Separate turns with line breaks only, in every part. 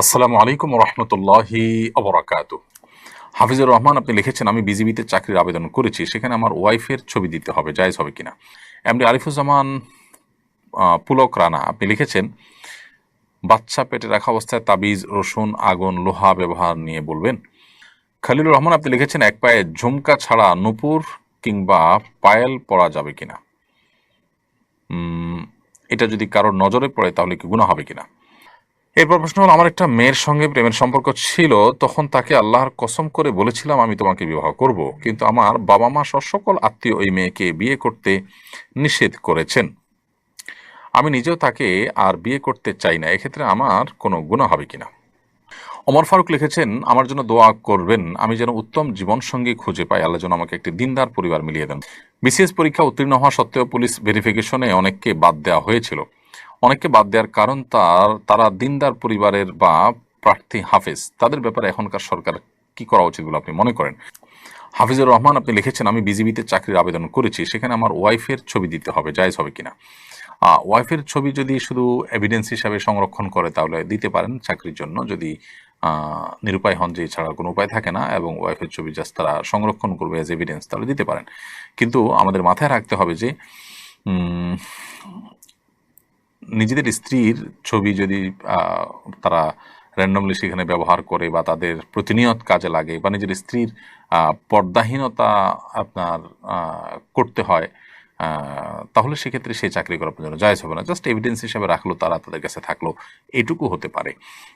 আসসালামু আলাইকুম রহমতুল্লাহি অবরাকাত হাফিজুর রহমান, আপনি লিখেছেন, আমি বিজিবিতে চাকরির আবেদন করেছি, সেখানে আমার ওয়াইফের ছবি দিতে হবে, জায়েজ হবে কিনা? এমডি আরিফুজ্জামান পুলক রানা, আপনি লিখেছেন, বাচ্চা পেটে রাখা অবস্থায় তাবিজ, রসুন, আগুন, লোহা ব্যবহার নিয়ে বলবেন। খালিলুর রহমান, আপনি লিখেছেন, এক পায়ে ঝুমকা ছাড়া নুপুর কিংবা পায়েল পরা যাবে কিনা? এটা যদি কারোর নজরে পড়ে, তাহলে কি গুণা হবে কিনা? এরপর প্রশ্ন হলো, আমার একটা মেয়ের সঙ্গে প্রেমের সম্পর্ক ছিল, তখন তাকে আল্লাহর কসম করে বলেছিলাম আমি তোমাকে বিবাহ করব। কিন্তু আমার বাবা মা সহ সকল আত্মীয় ওই মেয়েকে বিয়ে করতে নিষেধ করেছেন। আমি নিজেও তাকে আর বিয়ে করতে চাই না, এক্ষেত্রে আমার কোনো গুণা হবে কিনা? অমর ফারুক লিখেছেন, আমার জন্য দোয়া করবেন, আমি যেন উত্তম জীবন সঙ্গী খুঁজে পাই। আল্লাহ যেন আমাকে একটি দিনদার পরিবার মিলিয়ে দেন। বিসিএস পরীক্ষা উত্তীর্ণ হওয়া সত্ত্বেও পুলিশ ভেরিফিকেশনে অনেককে বাদ দেওয়া হয়েছিল। অনেককে বাদ দেওয়ার কারণ তার, তারা দিনদার পরিবারের বা প্রার্থী হাফেজ। তাদের ব্যাপারে এখনকার সরকার কি করা উচিত বলে আপনি মনে করেন? হাফিজুর রহমান, আপনি লিখেছেন, আমি বিজিবিতে চাকরির আবেদন করেছি, সেখানে আমার ওয়াইফের ছবি দিতে হবে, জায়েজ হবে কিনা? ওয়াইফের ছবি যদি শুধু এভিডেন্স হিসাবে সংরক্ষণ করে, তাহলে দিতে পারেন চাকরির জন্য। যদি নিরুপায় হন, যে ছাড়া কোনো উপায় থাকে না, এবং ওয়াইফের ছবি জাস্ট তারা সংরক্ষণ করবে এজ এভিডেন্স তাহলে দিতে পারেন। কিন্তু আমাদের মাথায় রাখতে হবে যে নিজেদের স্ত্রীর ছবি যদি তারা র্যান্ডমলি সেখানে ব্যবহার করে বা তাদের প্রতিনিয়ত কাজে লাগে বা নিজের স্ত্রীর পর্দাহীনতা আপনার করতে হয় তাহলে সেক্ষেত্রে সেই চাকরি করার জন্য জায়জ হবে না। জাস্ট এভিডেন্স হিসাবে রাখল, তারা তাদের কাছে থাকল, এটুকু হতে পারে।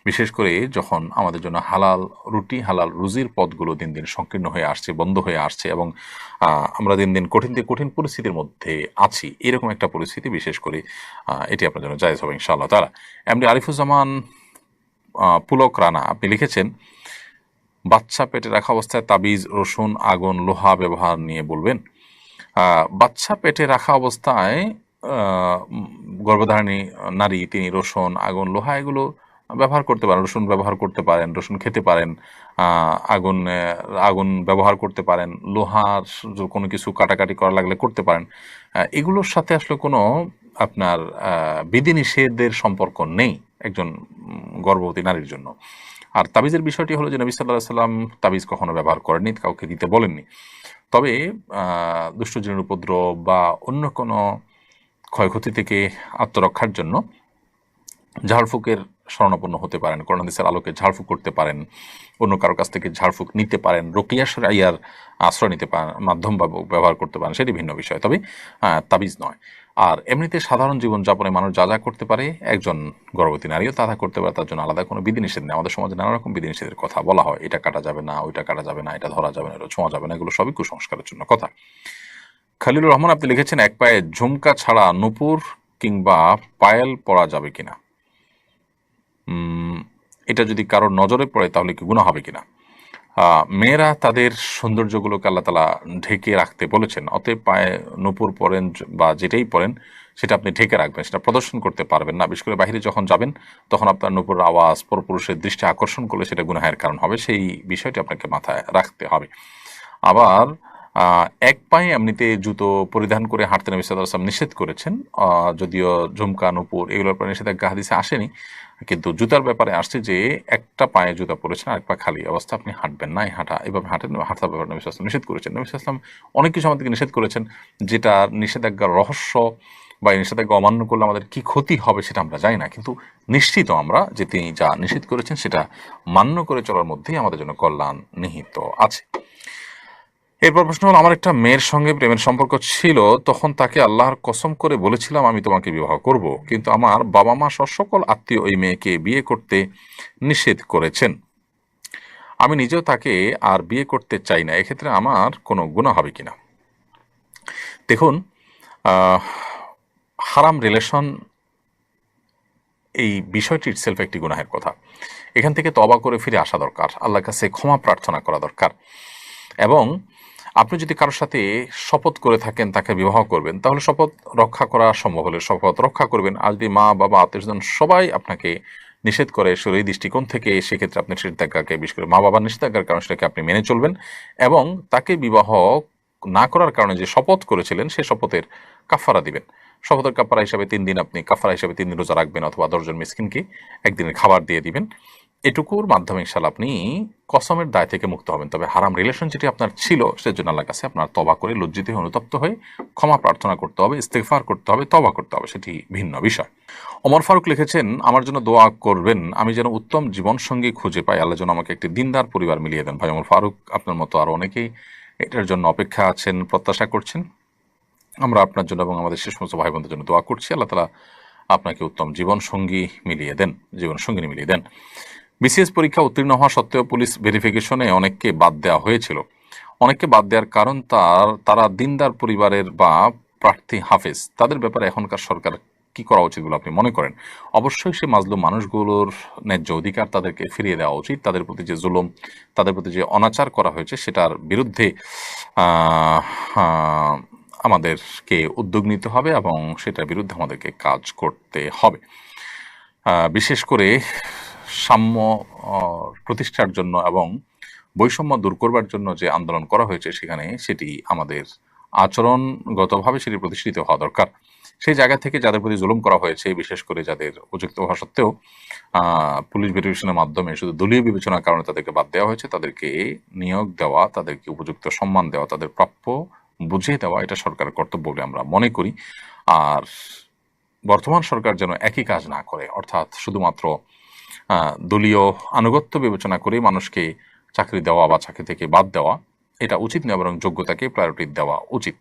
বিশেষ করে যখন আমাদের জন্য হালাল রুটি, হালাল রুজির পদগুলো দিন দিন সংকীর্ণ হয়ে আসছে, বন্ধ হয়ে আসছে এবং আমরা দিন দিন কঠিন থেকে কঠিন পরিস্থিতির মধ্যে আছি, এরকম একটা পরিস্থিতি বিশেষ করে এটি আপনার জন্য জায়জ হবে ইনশাআল্লাহ তারা এমনি আরিফুজ্জামান পুলক রানা, আপনি লিখেছেন, বাচ্চা পেটে রাখা অবস্থায় তাবিজ, রসুন, আগুন, লোহা ব্যবহার নিয়ে বলবেন। বাচ্চা পেটে রাখা অবস্থায় গর্ভধারণী নারী তিনি রসুন, আগুন, লোহা এগুলো ব্যবহার করতে পারেন, রসুন ব্যবহার করতে পারেন, রসুন খেতে পারেন আগুন আগুন ব্যবহার করতে পারেন লোহার কোনো কিছু কাটাকাটি করা লাগলে করতে পারেন। এগুলোর সাথে আসলে কোনো আপনার বিধিনিষেধের সম্পর্ক নেই একজন গর্ভবতী নারীর জন্য। আর তাবিজের বিষয়টি হলো যে নবী সাল্লাহ সাল্লাম তাবিজ কখনো ব্যবহার করেননি, কাউকে দিতে বলেননি। তবে দুষ্টজনের উপদ্রব বা অন্য কোনো ক্ষয়ক্ষতি থেকে আত্মরক্ষার জন্য ঝাড়ফুকের শরণাপন্ন হতে পারেন করোনাদিসের আলোকে ঝাড়ফুক করতে পারেন, অন্য কারও কাছ থেকে ঝাড়ফুক নিতে পারেন রোকিয়া আইয়ার আশ্রয় নিতে পারেন, মাধ্যম ব্যবহার করতে পারেন, সেটি ভিন্ন বিষয়। তবে তাবিজ নয়। আর এমনিতে সাধারণ জীবনযাপনে মানুষ যা যা করতে পারে, একজন গর্ভবতী নারীও তা তা করতে পারে, তার জন্য আলাদা কোনো বিধিনিষেধ নেই। আমাদের সমাজে নানা রকম বিধিনিষেধের কথা বলা হয়, এটা কাটা যাবে না, ওইটা কাটা যাবে না, এটা ধরা যাবে না, এটা ছোঁয়া যাবে না, এগুলো সবই কুসংস্কারের জন্য কথা। খালিলুর রহমান, আপনি লিখেছেন, এক পায়ে ঝুমকা ছাড়া নুপুর কিংবা পায়েল পরা যাবে কিনা? এটা যদি কারোর নজরে পড়ে, তাহলে কি গুণা হবে কিনা? মেয়েরা তাদের সৌন্দর্যগুলোকে আল্লাহ তালা ঢেকে রাখতে বলেছেন। অতএব পায়ে নুপুর পরেন বা যেটাই পরেন, সেটা আপনি ঢেকে রাখবেন, সেটা প্রদর্শন করতে পারবেন না। বিশেষ করে বাইরে যখন যাবেন, তখন আপনার নুপুর আওয়াজ, পরপুরুষের দৃষ্টি আকর্ষণ করলে সেটা গুনাহের কারণ হবে। সেই বিষয়টি আপনাকে মাথায় রাখতে হবে। আবার এক পায়ে এমনিতে জুতো পরিধান করে হাঁটতে নবী সাল্লাল্লাহু আলাইহি ওয়াসাল্লাম নিষেধ করেছেন। যদিও ঝুমকা, নুপুর এগুলোর পরে নিষেধাজ্ঞা, হাদিসে আসেনি। কিন্তু জুতার ব্যাপারে আসছে যে, একটা পায়ে জুতা পরেছেন, আরেক পা খালি অবস্থা, আপনি হাঁটবেন না, এই হাঁটা, এভাবে হাঁটেন, হাঁটার ব্যাপারে নবী ওয়াসাল্লাম নিষেধ করেছেন। নবী ওয়াসাল্লাম অনেক কিছু আমাদেরকে নিষেধ করেছেন যেটা নিষেধাজ্ঞার রহস্য বা এই নিষেধাজ্ঞা অমান্য করলে আমাদের কি ক্ষতি হবে সেটা আমরা জানি না। কিন্তু নিশ্চিত আমরা যে তিনি যা নিষেধ করেছেন, সেটা মান্য করে চলার মধ্যেই আমাদের জন্য কল্যাণ নিহিত আছে। এরপর প্রশ্ন হলো, আমার একটা মেয়ের সঙ্গে প্রেমের সম্পর্ক ছিল, তখন তাকে আল্লাহর কসম করে বলেছিলাম, আমি তোমাকে বিবাহ করব। কিন্তু আমার বাবা মা সকল আত্মীয় ওই মেয়েকে বিয়ে করতে নিষেধ করেছেন। আমি নিজেও তাকে আর বিয়ে করতে চাই না, এক্ষেত্রে আমার কোনো গুণা হবে কিনা? দেখুন হারাম রিলেশন এই বিষয়টি ইটসেলফ একটি গুনাহের কথা। এখান থেকে তবা করে ফিরে আসা দরকার, আল্লাহর কাছে ক্ষমা প্রার্থনা করা দরকার। এবং আপনি যদি কারোর সাথে শপথ করে থাকেন, তাকে বিবাহ করবেন, তাহলে শপথ রক্ষা করা সম্ভব হলে শপথ রক্ষা করবেন। আর যদি মা, বাবা আত্মীয়স্বজন সবাই আপনাকে নিষেধ করে সেই দৃষ্টিকোণ থেকে, সেক্ষেত্রে আপনি নিষেধাজ্ঞাকে, বিশেষ করে মা বাবার নিষেধাজ্ঞার কারণে সেটাকে আপনি মেনে চলবেন এবং তাকে বিবাহ না করার কারণে যে শপথ করেছিলেন, সে শপথের কাফারা দিবেন। শপথের কাফারা হিসাবে তিন দিন আপনি, কাফারা হিসাবে তিন দিন রোজা রাখবেন অথবা দশজন মিসকিনকে একদিনের খাবার দিয়ে দিবেন। এটুকুর মাধ্যমে ইনশাল্লাহ আপনি কসমের দায় থেকে মুক্ত হবেন। তবে হারাম রিলেশন যেটি আপনার ছিল, সেজন্য আল্লাহ কাছে আপনার তবা করে লজ্জিত হয়ে, অনুতপ্ত হয়ে ক্ষমা প্রার্থনা করতে হবে ইস্তেফার করতে হবে তবা করতে হবে, সেটি ভিন্ন বিষয়। অমর ফারুক লিখেছেন, আমার জন্য দোয়া করবেন, আমি যেন উত্তম জীবনসঙ্গী খুঁজে পাই। আল্লাহ যেন আমাকে একটি দিনদার পরিবার মিলিয়ে দেন। ভাই অমর ফারুক, আপনার মতো আরও অনেকেই এটার জন্য অপেক্ষা আছেন, প্রত্যাশা করছেন। আমরা আপনার জন্য এবং আমাদের শেষ সমস্ত ভাই বোনদের জন্য দোয়া করছি। আল্লাহ তালা আপনাকে উত্তম জীবনসঙ্গী মিলিয়ে দেন, জীবনসঙ্গিনী মিলিয়ে দেন। বিসিএস পরীক্ষা উত্তীর্ণ হওয়া সত্ত্বেও পুলিশ ভেরিফিকেশনে অনেককে বাদ দেওয়া হয়েছিল। অনেককে বাদ দেওয়ার কারণ তার, তারা দিনদার পরিবারের বা প্রার্থী হাফেজ। তাদের ব্যাপারে এখনকার সরকার কি করা উচিত বলে আপনি মনে করেন? অবশ্যই সে মাজলুম মানুষগুলোর ন্যায্য অধিকার তাদেরকে ফিরিয়ে দেওয়া উচিত। তাদের প্রতি যে জুলুম, তাদের প্রতি যে অনাচার করা হয়েছে, সেটার বিরুদ্ধে আমাদেরকে উদ্যোগ নিতে হবে এবং সেটার বিরুদ্ধে আমাদেরকে কাজ করতে হবে। বিশেষ করে সাম্য প্রতিষ্ঠার জন্য এবং বৈষম্য দূর করবার জন্য যে আন্দোলন করা হয়েছে সেখানে সেটি আমাদের আচরণগতভাবে সেটি প্রতিষ্ঠিত হওয়া দরকার। সেই জায়গা থেকে যাদের প্রতি জুলুম করা হয়েছে, বিশেষ করে যাদের উপযুক্ত হওয়া সত্ত্বেও পুলিশ ভেরিফিকেশনের মাধ্যমে শুধু দলীয় বিবেচনার কারণে তাদেরকে বাদ দেওয়া হয়েছে, তাদেরকে নিয়োগ দেওয়া, তাদেরকে উপযুক্ত সম্মান দেওয়া, তাদের প্রাপ্য বুঝিয়ে দেওয়া, এটা সরকারের কর্তব্য বলে আমরা মনে করি। আর বর্তমান সরকার যেন একই কাজ না করে, অর্থাৎ শুধুমাত্র দলীয় আনুগত্য বিবেচনা করে মানুষকে চাকরি দেওয়া বা চাকরি থেকে বাদ দেওয়া, এটা উচিত নয়, বরং যোগ্যতাকে প্রায়োরিটি দেওয়া উচিত।